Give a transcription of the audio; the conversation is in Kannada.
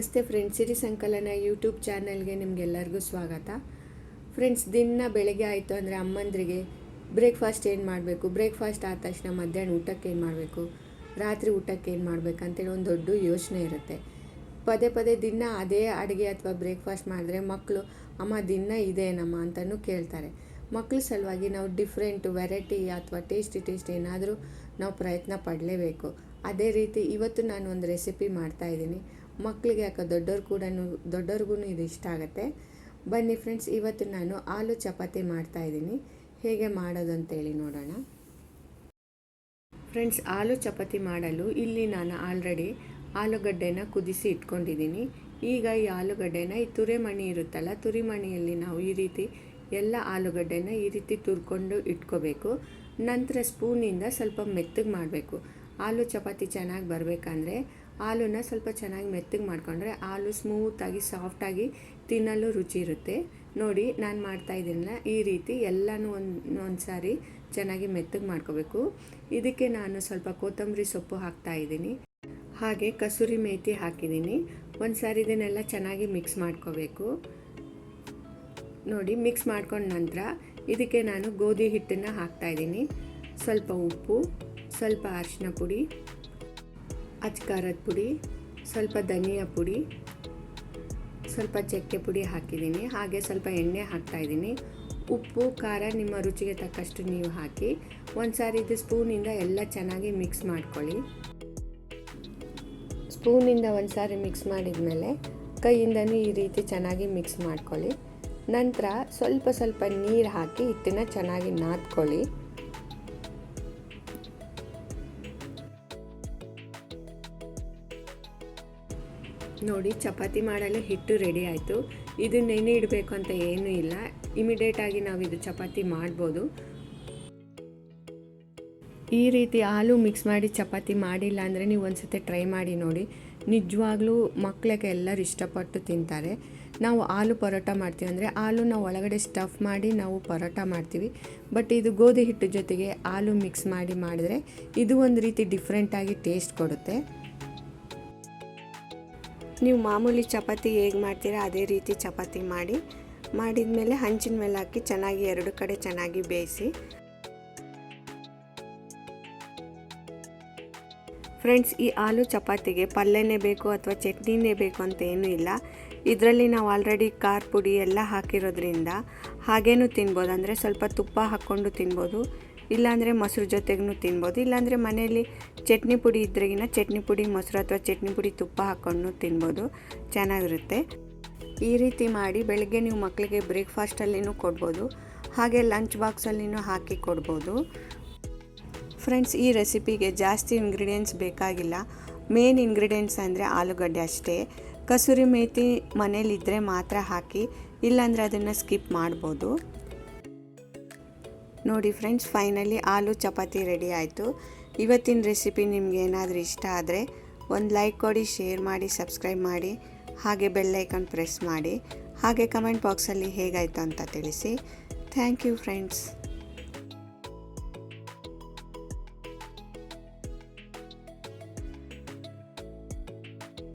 ನಮಸ್ತೆ ಫ್ರೆಂಡ್ಸ್, ಸಿರಿ ಸಂಕಲನ ಯೂಟ್ಯೂಬ್ ಚಾನಲ್ಗೆ ನಿಮಗೆಲ್ಲರಿಗೂ ಸ್ವಾಗತ. ಫ್ರೆಂಡ್ಸ್, ದಿನ ಬೆಳಗ್ಗೆ ಆಯಿತು ಅಂದರೆ ಅಮ್ಮಂದ್ರಿಗೆ ಬ್ರೇಕ್ಫಾಸ್ಟ್ ಏನು ಮಾಡಬೇಕು? ಬ್ರೇಕ್ಫಾಸ್ಟ್ ಆದ ತಕ್ಷಣ ಮಧ್ಯಾಹ್ನ ಊಟಕ್ಕೆ ಏನು ಮಾಡಬೇಕು? ರಾತ್ರಿ ಊಟಕ್ಕೆ ಏನು ಮಾಡಬೇಕು ಅಂತೇಳಿ ಒಂದು ದೊಡ್ಡ ಯೋಚನೆ ಇರುತ್ತೆ. ಪದೇ ಪದೇ ದಿನ ಅದೇ ಅಡುಗೆ ಅಥವಾ ಬ್ರೇಕ್ಫಾಸ್ಟ್ ಮಾಡಿದ್ರೆ ಮಕ್ಕಳು ಅಮ್ಮ, ದಿನ ಇದೇನಮ್ಮ? ಅಂತಲೂ ಕೇಳ್ತಾರೆ. ಮಕ್ಕಳ ಸಲುವಾಗಿ ನಾವು ಡಿಫ್ರೆಂಟ್ ವೆರೈಟಿ ಅಥವಾ ಟೇಸ್ಟಿ ಟೇಸ್ಟ್ ಏನಾದರೂ ನಾವು ಪ್ರಯತ್ನ ಪಡಲೇಬೇಕು. ಅದೇ ರೀತಿ ಇವತ್ತು ನಾನು ಒಂದು ರೆಸಿಪಿ ಮಾಡ್ತಾಯಿದ್ದೀನಿ ಮಕ್ಕಳಿಗೆ ಯಾಕೆ ದೊಡ್ಡವ್ರು ಕೂಡ ದೊಡ್ಡವ್ರಿಗೂ ಇದು ಇಷ್ಟ ಆಗುತ್ತೆ. ಬನ್ನಿ ಫ್ರೆಂಡ್ಸ್ ಇವತ್ತು ನಾನು ಆಲೂ ಚಪಾತಿ ಮಾಡ್ತಾಯಿದ್ದೀನಿ ಹೇಗೆ ಮಾಡೋದು ಅಂತೇಳಿ ನೋಡೋಣ. ಫ್ರೆಂಡ್ಸ್ ಆಲೂ ಚಪಾತಿ ಮಾಡಲು ಇಲ್ಲಿ ನಾನು ಆಲ್ರೆಡಿ ಆಲೂಗಡ್ಡೆನ ಕುದಿಸಿ ಇಟ್ಕೊಂಡಿದ್ದೀನಿ. ಈಗ ಈ ಆಲೂಗಡ್ಡೆನ, ಈ ತುರಿಮಣಿ ಇರುತ್ತಲ್ಲ, ತುರಿಮಣಿಯಲ್ಲಿ ನಾವು ಈ ರೀತಿ ಎಲ್ಲ ಆಲೂಗಡ್ಡೆನ ಈ ರೀತಿ ತುರ್ಕೊಂಡು ಇಟ್ಕೋಬೇಕು. ನಂತರ ಸ್ಪೂನಿಂದ ಸ್ವಲ್ಪ ಮೆತ್ತಗೆ ಮಾಡಬೇಕು. ಆಲೂ ಚಪಾತಿ ಚೆನ್ನಾಗಿ ಬರಬೇಕಂದ್ರೆ ಹಾಲನ್ನ ಸ್ವಲ್ಪ ಚೆನ್ನಾಗಿ ಮೆತ್ತಗೆ ಮಾಡಿಕೊಂಡ್ರೆ ಹಾಲು ಸ್ಮೂತಾಗಿ ಸಾಫ್ಟಾಗಿ ತಿನ್ನಲು ರುಚಿ ಇರುತ್ತೆ. ನೋಡಿ, ನಾನು ಮಾಡ್ತಾ ಇದ್ದೀನಲ್ಲ, ಈ ರೀತಿ ಎಲ್ಲನೂ ಒಂದು ಒಂದು ಸಾರಿ ಚೆನ್ನಾಗಿ ಮೆತ್ತಗೆ ಮಾಡ್ಕೋಬೇಕು. ಇದಕ್ಕೆ ನಾನು ಸ್ವಲ್ಪ ಕೊತ್ತಂಬರಿ ಸೊಪ್ಪು ಹಾಕ್ತಾ ಇದ್ದೀನಿ. ಹಾಗೆ ಕಸೂರಿ ಮೇಥಿ ಹಾಕಿದ್ದೀನಿ. ಒಂದು ಸಾರಿ ಇದನ್ನೆಲ್ಲ ಚೆನ್ನಾಗಿ ಮಿಕ್ಸ್ ಮಾಡ್ಕೋಬೇಕು. ನೋಡಿ ಮಿಕ್ಸ್ ಮಾಡ್ಕೊಂಡ ನಂತರ ಇದಕ್ಕೆ ನಾನು ಗೋಧಿ ಹಿಟ್ಟನ್ನು ಹಾಕ್ತಾಯಿದ್ದೀನಿ ಸ್ವಲ್ಪ ಉಪ್ಪು, ಸ್ವಲ್ಪ ಅರಿಶಿನ ಪುಡಿ ಅಚ್ಕಾರದ ಪುಡಿ, ಸ್ವಲ್ಪ ಧನಿಯಾ ಪುಡಿ, ಸ್ವಲ್ಪ ಚಕ್ಕೆ ಪುಡಿ ಹಾಕಿದ್ದೀನಿ. ಹಾಗೆ ಸ್ವಲ್ಪ ಎಣ್ಣೆ ಹಾಕ್ತಾಯಿದ್ದೀನಿ ಉಪ್ಪು, ಖಾರ ನಿಮ್ಮ ರುಚಿಗೆ ತಕ್ಕಷ್ಟು ನೀವು ಹಾಕಿ ಒಂದು ಸಾರಿ ಇದು ಸ್ಪೂನಿಂದ ಎಲ್ಲ ಚೆನ್ನಾಗಿ ಮಿಕ್ಸ್ ಮಾಡ್ಕೊಳ್ಳಿ. ಸ್ಪೂನಿಂದ ಒಂದು ಸಾರಿ ಮಿಕ್ಸ್ ಮಾಡಿದ ಮೇಲೆ ಕೈಯಿಂದನೂ ಈ ರೀತಿ ಚೆನ್ನಾಗಿ ಮಿಕ್ಸ್ ಮಾಡ್ಕೊಳ್ಳಿ. ನಂತರ ಸ್ವಲ್ಪ ಸ್ವಲ್ಪ ನೀರು ಹಾಕಿ ಹಿಟ್ಟನ್ನು ಚೆನ್ನಾಗಿ ನಾದ್ಕೊಳ್ಳಿ. ನೋಡಿ, ಚಪಾತಿ ಮಾಡಲು ಹಿಟ್ಟು ರೆಡಿ ಆಯಿತು. ಇದು ನೆನೆ ಇಡಬೇಕು ಅಂತ ಏನೂ ಇಲ್ಲ. ಇಮಿಡಿಯೇಟಾಗಿ ನಾವು ಇದು ಚಪಾತಿ ಮಾಡ್ಬೋದು. ಈ ರೀತಿ ಹಾಲು ಮಿಕ್ಸ್ ಮಾಡಿ ಚಪಾತಿ ಮಾಡಿಲ್ಲ ಅಂದರೆ ನೀವು ಒಂದ್ಸತಿ ಟ್ರೈ ಮಾಡಿ ನೋಡಿ. ನಿಜವಾಗ್ಲೂ ಮಕ್ಕಳಿಗೆ ಎಲ್ಲರೂ ಇಷ್ಟಪಟ್ಟು ತಿಂತಾರೆ. ನಾವು ಆಲೂ ಪರೋಟ ಮಾಡ್ತೀವಿ ಅಂದರೆ ಆಲೂನ ಒಳಗಡೆ ಸ್ಟಫ್ ಮಾಡಿ ನಾವು ಪರೋಟ ಮಾಡ್ತೀವಿ. ಬಟ್ ಇದು ಗೋಧಿ ಹಿಟ್ಟು ಜೊತೆಗೆ ಆಲೂ ಮಿಕ್ಸ್ ಮಾಡಿ ಮಾಡಿದ್ರೆ ಇದು ಒಂದು ರೀತಿ ಡಿಫ್ರೆಂಟಾಗಿ ಟೇಸ್ಟ್ ಕೊಡುತ್ತೆ. ನೀವು ಮಾಮೂಲಿ ಚಪಾತಿ ಹೇಗೆ ಮಾಡ್ತೀರಾ ಅದೇ ರೀತಿ ಚಪಾತಿ ಮಾಡಿ ಮಾಡಿದ ಮೇಲೆ ಹಂಚಿನ ಮೇಲೆ ಹಾಕಿ ಚೆನ್ನಾಗಿ ಎರಡು ಕಡೆ ಚೆನ್ನಾಗಿ ಬೇಯಿಸಿ. ಫ್ರೆಂಡ್ಸ್, ಈ ಆಲೂ ಚಪಾತಿಗೆ ಪಲ್ಯನೇ ಬೇಕು ಅಥವಾ ಚಟ್ನಿನೇ ಬೇಕು ಅಂತ ಏನೂ ಇಲ್ಲ. ಇದರಲ್ಲಿ ನಾವು ಆಲ್ರೆಡಿ ಖಾರ ಪುಡಿ ಎಲ್ಲ ಹಾಕಿರೋದ್ರಿಂದ ಹಾಗೇನೂ ತಿನ್ಬೋದು. ಅಂದರೆ ಸ್ವಲ್ಪ ತುಪ್ಪ ಹಾಕ್ಕೊಂಡು ತಿನ್ಬೋದು. ಇಲ್ಲಾಂದರೆ ಮೊಸರು ಜೊತೆಗೂ ತಿನ್ಬೋದು. ಇಲ್ಲಾಂದರೆ ಮನೆಯಲ್ಲಿ ಚಟ್ನಿ ಪುಡಿ ಇದ್ರೆಗಿನ ಚಟ್ನಿ ಪುಡಿ ಮೊಸರು ಅಥವಾ ಚಟ್ನಿ ಪುಡಿ ತುಪ್ಪ ಹಾಕ್ಕೊಂಡು ತಿನ್ಬೋದು. ಚೆನ್ನಾಗಿರುತ್ತೆ. ಈ ರೀತಿ ಮಾಡಿ ಬೆಳಗ್ಗೆ ನೀವು ಮಕ್ಕಳಿಗೆ ಬ್ರೇಕ್ಫಾಸ್ಟಲ್ಲಿನೂ ಕೊಡ್ಬೋದು. ಹಾಗೆ ಲಂಚ್ ಬಾಕ್ಸಲ್ಲಿನೂ ಹಾಕಿ ಕೊಡ್ಬೋದು. ಫ್ರೆಂಡ್ಸ್, ಈ ರೆಸಿಪಿಗೆ ಜಾಸ್ತಿ ಇಂಗ್ರೀಡಿಯೆಂಟ್ಸ್ ಬೇಕಾಗಿಲ್ಲ. ಮೇನ್ ಇಂಗ್ರೀಡಿಯೆಂಟ್ಸ್ ಅಂದರೆ ಆಲೂಗಡ್ಡೆ ಅಷ್ಟೇ. ಕಸೂರಿ ಮೇತಿ ಮನೇಲಿದ್ದರೆ ಮಾತ್ರ ಹಾಕಿ, ಇಲ್ಲಾಂದರೆ ಅದನ್ನು ಸ್ಕಿಪ್ ಮಾಡ್ಬೋದು. ನೋಡಿ friends finally aloo chapati ready ಆಯಿತು. ಇವತ್ತಿನ ರೆಸಿಪಿ ನಿಮ್ಗೆ ಏನಾದರೂ ಇಷ್ಟ ಆದರೆ ಒಂದು ಲೈಕ್ ಕೊಡಿ ಶೇರ್ ಮಾಡಿ ಸಬ್ಸ್ಕ್ರೈಬ್ ಮಾಡಿ. ಹಾಗೆ ಬೆಲ್ಲೈಕನ್ ಪ್ರೆಸ್ ಮಾಡಿ. ಹಾಗೆ ಕಮೆಂಟ್ ಬಾಕ್ಸಲ್ಲಿ ಹೇಗಾಯಿತು ಅಂತ ತಿಳಿಸಿ. Thank you friends